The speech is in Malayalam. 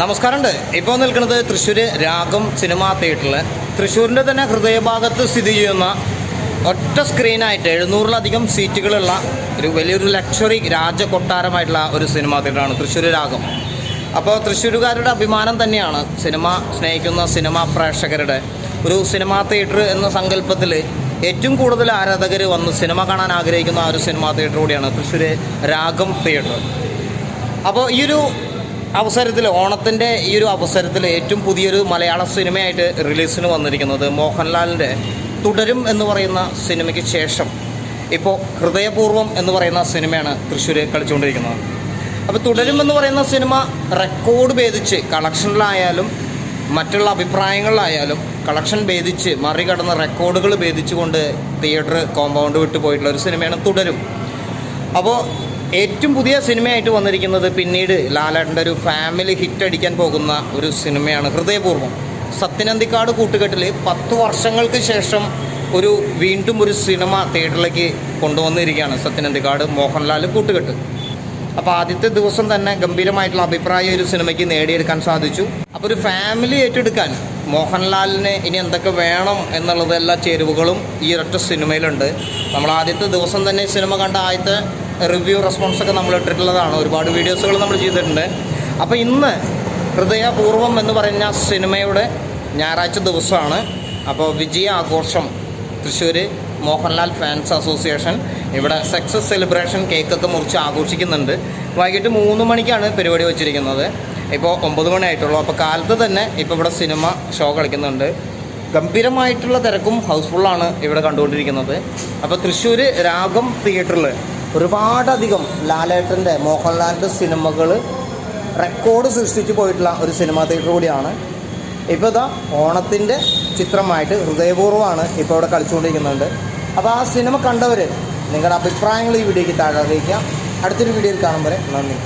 നമസ്കാരമുണ്ട്. ഇപ്പോൾ നിൽക്കുന്നത് തൃശ്ശൂർ രാഗം സിനിമാ തിയേറ്ററിൽ തൃശ്ശൂരിന്റെ തന്നെ ഹൃദയഭാഗത്ത് സ്ഥിതി ചെയ്യുന്ന ഒറ്റ സ്ക്രീനായിട്ട് എഴുന്നൂറിലധികം സീറ്റുകളുള്ള ഒരു വലിയൊരു ലക്ഷറി രാജകൊട്ടാരമായിട്ടുള്ള ഒരു സിനിമാ തിയേറ്ററാണ് തൃശ്ശൂർ രാഗം. അപ്പോൾ തൃശ്ശൂരുകാരുടെ അഭിമാനം തന്നെയാണ് സിനിമ സ്നേഹിക്കുന്ന സിനിമാ പ്രേക്ഷകരുടെ ഒരു സിനിമാ തിയേറ്റർ എന്ന സങ്കല്പത്തിൽ ഏറ്റവും കൂടുതൽ ആരാധകർ വന്ന് സിനിമ കാണാൻ ആഗ്രഹിക്കുന്ന ആ ഒരു സിനിമാ തിയേറ്റർ കൂടിയാണ് തൃശ്ശൂർ രാഗം തിയേറ്റർ. അപ്പോൾ ഈ ഒരു അവസരത്തിൽ ഓണത്തിന്റെ ഈ ഒരു അവസരത്തിൽ ഏറ്റവും പുതിയൊരു മലയാള സിനിമയായിട്ട് റിലീസിന് വന്നിരിക്കുന്നത് മോഹൻലാലിന്റെ തുടരും എന്ന് പറയുന്ന സിനിമയ്ക്ക് ശേഷം. ഇപ്പോൾ ഹൃദയപൂർവം എന്ന് പറയുന്ന സിനിമയാണ് തൃശ്ശൂർ കളിച്ചുകൊണ്ടിരിക്കുന്നത്. അപ്പോൾ തുടരും എന്ന് പറയുന്ന സിനിമ റെക്കോർഡ് ഭേദിച്ച് കളക്ഷനിലായാലും മറ്റുള്ള അഭിപ്രായങ്ങളിലായാലും കളക്ഷൻ ഭേദിച്ച് മറികടന്ന റെക്കോർഡുകൾ ഭേദിച്ചുകൊണ്ട് തിയേറ്റർ കോമ്പൗണ്ട് വിട്ടു പോയിട്ടുള്ള ഒരു സിനിമയാണ് തുടരും. അപ്പോൾ ഏറ്റവും പുതിയ സിനിമയായിട്ട് വന്നിരിക്കുന്നത് പിന്നീട് ലാലേട്ടന്റെ ഒരു ഫാമിലി ഹിറ്റ് അടിക്കാൻ പോകുന്ന ഒരു സിനിമയാണ് ഹൃദയപൂർവം. സത്യനന്ദിക്കാട് കൂട്ടുകെട്ടിൽ പത്ത് വർഷങ്ങൾക്ക് ശേഷം ഒരു വീണ്ടും ഒരു സിനിമ തിയേറ്ററിലേക്ക് കൊണ്ടുവന്നിരിക്കുകയാണ് സത്യനന്ദിക്കാട് മോഹൻലാൽ കൂട്ടുകെട്ട്. അപ്പോൾ ആദ്യത്തെ ദിവസം തന്നെ ഗംഭീരമായിട്ടുള്ള അഭിപ്രായം ഒരു സിനിമയ്ക്ക് നേടിയെടുക്കാൻ സാധിച്ചു. അപ്പോൾ ഒരു ഫാമിലി ഏറ്റെടുക്കാൻ മോഹൻലാലിന് ഇനി എന്തൊക്കെ വേണം എന്നുള്ളത് എല്ലാ ചേരുവകളും ഈ ഒരൊറ്റ സിനിമയിലുണ്ട്. നമ്മൾ ആദ്യത്തെ ദിവസം തന്നെ സിനിമ കണ്ട ആദ്യത്തെ റിവ്യൂ റെസ്പോൺസൊക്കെ നമ്മൾ ഇട്ടിട്ടുള്ളതാണ്. ഒരുപാട് വീഡിയോസുകൾ നമ്മൾ ചെയ്തിട്ടുണ്ട്. അപ്പോൾ ഇന്ന് ഹൃദയപൂർവം എന്ന് പറയുന്ന സിനിമയുടെ ഞായറാഴ്ച ദിവസമാണ്. അപ്പോൾ വിജയ ആഘോഷം. തൃശ്ശൂർ മോഹൻലാൽ ഫാൻസ് അസോസിയേഷൻ ഇവിടെ സക്സസ് സെലിബ്രേഷൻ കേക്കൊക്കെ മുറിച്ച് ആഘോഷിക്കുന്നുണ്ട്. വൈകിട്ട് മൂന്ന് മണിക്കാണ് പരിപാടി വെച്ചിരിക്കുന്നത്. ഇപ്പോൾ ഒമ്പത് മണിയായിട്ടുള്ളൂ. അപ്പോൾ കാലത്ത് തന്നെ ഇപ്പോൾ ഇവിടെ സിനിമ ഷോ കളിക്കുന്നുണ്ട്. ഗംഭീരമായിട്ടുള്ള തിരക്കും ഹൗസ്ഫുള്ളാണ് ഇവിടെ കണ്ടുകൊണ്ടിരിക്കുന്നത്. അപ്പോൾ തൃശ്ശൂർ രാഗം തിയേറ്ററിൽ ഒരുപാടധികം ലാലേട്ടന്റെ മോഹൻലാലിന്റെ സിനിമകൾ റെക്കോർഡ് സൃഷ്ടിച്ചു പോയിട്ടുള്ള ഒരു സിനിമാ തിയേറ്റർ കൂടിയാണ്. ഇപ്പോൾ ഇതാ ഓണത്തിന്റെ ചിത്രമായിട്ട് ഹൃദയപൂർവമാണ് ഇപ്പോൾ ഇവിടെ കളിച്ചുകൊണ്ടിരിക്കുന്നുണ്ട്. അപ്പോൾ ആ സിനിമ കണ്ടവർ നിങ്ങളുടെ അഭിപ്രായങ്ങൾ ഈ വീഡിയോയ്ക്ക് താഴെ അറിയിക്കാം അടുത്തൊരു വീഡിയോയിൽ കാണുമ്പോൾ നന്ദി.